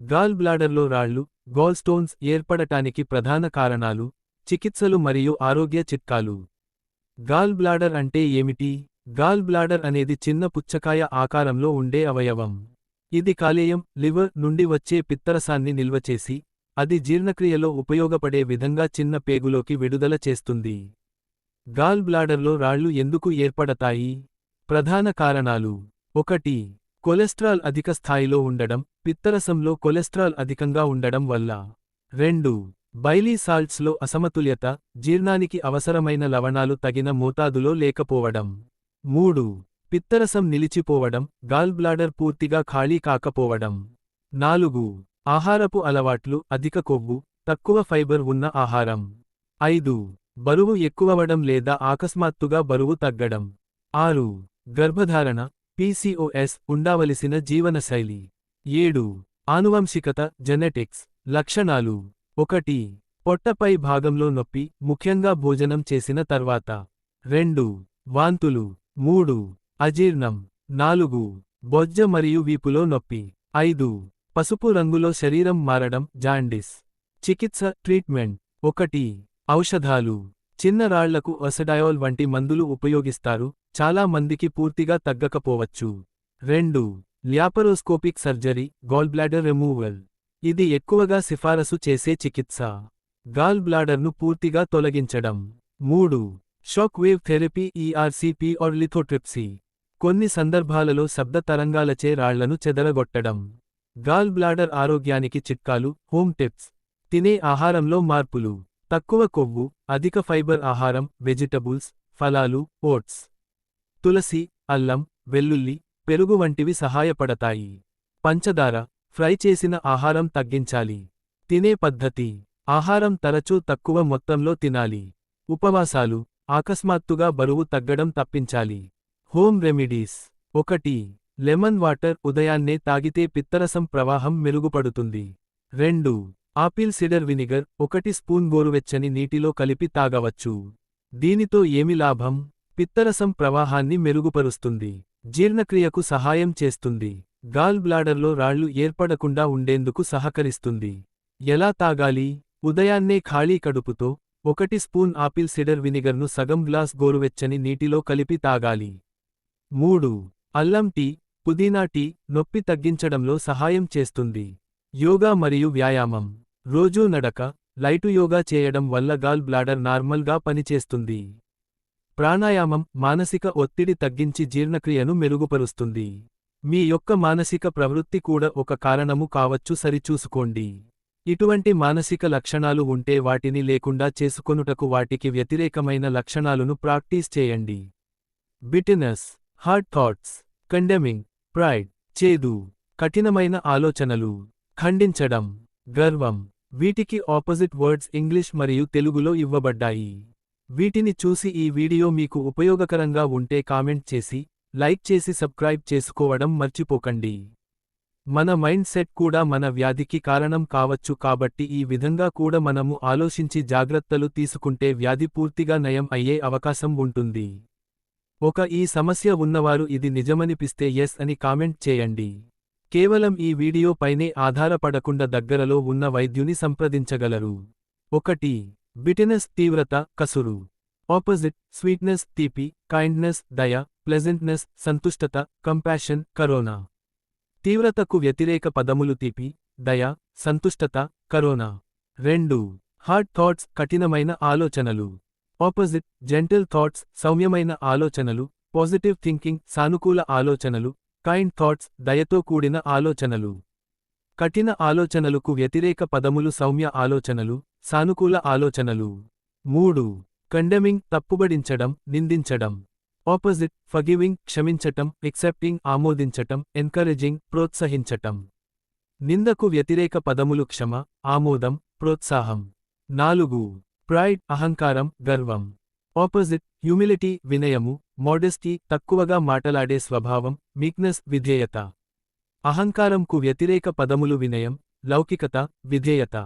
Gall బ్లాడర్లో రాళ్ళు gall stones ఏర్పడటానికి ప్రధాన కారణాలు చికిత్సలు మరియు ఆరోగ్య చిట్కాలు. గాల్ బ్లాడర్ అంటే ఏమిటి? గాల్ బ్లాడర్ అనేది చిన్న పుచ్చకాయ ఆకారంలో ఉండే అవయవం. ఇది కాలేయం లివర్ నుండి వచ్చే పిత్తరసాన్ని నిల్వచేసి అది జీర్ణక్రియలో ఉపయోగపడే విధంగా చిన్న పేగులోకి విడుదల చేస్తుంది. గాల్ బ్లాడర్లో రాళ్ళు ఎందుకు ఏర్పడతాయి? ప్రధాన కారణాలు. ఒకటి కొలెస్ట్రాల్ అధిక స్థాయిలో ఉండడం పిత్తరసంలో కొలెస్ట్రాల్ అధికంగా ఉండడం వల్ల. రెండు. బైలీ సాల్ట్స్లో అసమతుల్యత జీర్ణానికి అవసరమైన లవణాలు తగిన మోతాదులో లేకపోవడం. మూడు. పిత్తరసం నిలిచిపోవడం గాల్బ్లాడర్ పూర్తిగా ఖాళీ కాకపోవడం. నాలుగు. ఆహారపు అలవాట్లు అధిక కొవ్వు తక్కువ ఫైబర్ ఉన్న ఆహారం. ఐదు. బరువు ఎక్కువవడం లేదా ఆకస్మాత్తుగా బరువు తగ్గడం. ఆరు. గర్భధారణ పీసీఓఎస్ ఉండవలసిన జీవనశైలి. ఏడు. ఆనువంశికత జెనెటిక్స్. లక్షణాలు. ఒకటి. పొట్టపై భాగంలో నొప్పి ముఖ్యంగా భోజనం చేసిన తర్వాత. రెండు. వాంతులు. మూడు. అజీర్ణం. నాలుగు. బొజ్జ మరియు వీపులో నొప్పి. ఐదు. పసుపు రంగులో శరీరం మారడం జాండిస్. చికిత్స ట్రీట్మెంట్. ఒకటి. ఔషధాలు. చిన్న రాళ్ళకు ఒసడయోల్ వంటి మందులు ఉపయోగిస్తారు చాలా మందికి పూర్తిగా తగ్గకపోవచ్చు. రెండు ల్యాపరోస్కోపిక్ సర్జరీ గాల్బ్లాడర్ రిమూవల్. ఇది ఎక్కువగా సిఫారసు చేసే చికిత్స. గాల్ బ్లాడర్ను పూర్తిగా తొలగించడం. మూడు shock wave therapy ERCP or lithotripsy. కొన్ని సందర్భాలలో శబ్ద తరంగాలచే రాళ్ళను చెదరగొట్టడం. గాల్ బ్లాడర్ ఆరోగ్యానికి చిట్కాలు హోమ్ టిప్స్. తినే ఆహారంలో మార్పులు. తక్కువ కొవ్వు అధిక ఫైబర్ ఆహారం వెజిటబుల్స్ ఫలాలు ఓట్స్ తులసి అల్లం వెల్లుల్లి పెరుగు వంటివి సహాయపడతాయి. పంచదార ఫ్రై చేసిన ఆహారం తగ్గించాలి. తినే పద్ధతి ఆహారం తరచూ తక్కువ మొత్తంలో తినాలి. ఉపవాసాలు ఆకస్మాత్తుగా బరువు తగ్గడం తప్పించాలి. హోమ్ రెమిడీస్ ఒకటి లెమన్ వాటర్ ఉదయాన్నే తాగితే పిత్తరసం ప్రవాహం మెరుగుపడుతుంది. రెండు ఆపిల్ సిడర్ వినిగర్ ఒకటి స్పూన్ గోరువెచ్చని నీటిలో కలిపి తాగవచ్చు. దీనితో ఏమి లాభం? పిత్తరసం ప్రవాహాన్ని మెరుగుపరుస్తుంది. జీర్ణక్రియకు సహాయం చేస్తుంది. గాల్ బ్లాడర్లో రాళ్ళు ఏర్పడకుండా ఉండేందుకు సహకరిస్తుంది. ఎలా తాగాలి? ఉదయాన్నే ఖాళీ కడుపుతో ఒకటి స్పూన్ ఆపిల్ సిడర్ వినిగర్ను సగం గ్లాస్ గోరువెచ్చని నీటిలో కలిపి తాగాలి. మూడు. అల్లం టీ పుదీనా టీ నొప్పి తగ్గించడంలో సహాయం చేస్తుంది. యోగా మరియు వ్యాయామం. రోజూ నడక లైటు యోగా చేయడం వల్ల గాల్ బ్లాడర్ నార్మల్గా పనిచేస్తుంది. ప్రాణాయామం మానసిక ఒత్తిడి తగ్గించి జీర్ణక్రియను మెరుగుపరుస్తుంది. మీ యొక్క మానసిక ప్రవృత్తి కూడా ఒక కారణము కావచ్చు సరిచూసుకోండి. ఇటువంటి మానసిక లక్షణాలు ఉంటే వాటిని లేకుండా చేసుకొనుటకు వాటికి వ్యతిరేకమైన లక్షణాలను ప్రాక్టీస్ చేయండి. Bitterness hard thoughts condemning pride చేదు కఠినమైన ఆలోచనలు. ఖండించడం గర్వం వీటికి ఆపోజిట్ వర్డ్స్ ఇంగ్లీష్ మరియు తెలుగులో ఇవ్వబడ్డాయి. వీటిని చూసి ఈ వీడియో మీకు ఉపయోగకరంగా ఉంటే కామెంట్ చేసి లైక్ చేసి సబ్స్క్రైబ్ చేసుకోవడం మర్చిపోకండి. మన మైండ్ సెట్ కూడా మన వ్యాధికి కారణం కావచ్చు కాబట్టి ఈ విధంగా కూడా మనము ఆలోచించి జాగ్రత్తలు తీసుకుంటే వ్యాధి పూర్తిగా నయం అయ్యే అవకాశం ఉంటుంది. ఒక ఈ సమస్య ఉన్నవారు ఇది నిజమనిపిస్తే ఎస్ అని కామెంట్ చేయండి. కేవలం ఈ వీడియో పైనే ఆధారపడకుండా దగ్గరలో ఉన్న వైద్యుని సంప్రదించగలరు. ఒకటి బిటినెస్ తీవ్రత కసురు. ఆపోజిట్ స్వీట్నెస్ తీపి కైండ్నెస్ దయ ప్లెజెంట్నెస్ సంతుష్టత కంపాషన్ కరోనా. తీవ్రతకు వ్యతిరేక పదములు తీపి దయ సంతుష్టత కరోనా. రెండు హార్డ్ థాట్స్ కఠినమైన ఆలోచనలు. ఆపోజిట్ జెంటిల్ థాట్స్ సౌమ్యమైన ఆలోచనలు పాజిటివ్ థింకింగ్ సానుకూల ఆలోచనలు కైండ్ థాట్స్ దయతో కూడిన ఆలోచనలు. కఠిన ఆలోచనలకు వ్యతిరేక పదములు సౌమ్య ఆలోచనలు సానుకూల ఆలోచనలు. మూడు. కండెమింగ్ తప్పుబడించడం నిందించడం. ఆపోజిట్ ఫగివింగ్ క్షమించటం ఎక్సెప్టింగ్ ఆమోదించటం ఎన్కరేజింగ్ ప్రోత్సహించటం. నిందకు వ్యతిరేక పదములు క్షమ ఆమోదం ప్రోత్సాహం. నాలుగు. ప్రైడ్ అహంకారం గర్వం. ఆపోజిట్ హ్యూమిలిటీ వినయము మోడెస్టీ తక్కువగా మాటలాడే స్వభావం మీక్నెస్ విధేయత. అహంకారంకు వ్యతిరేక పదములు వినయం లౌకికత విధేయత.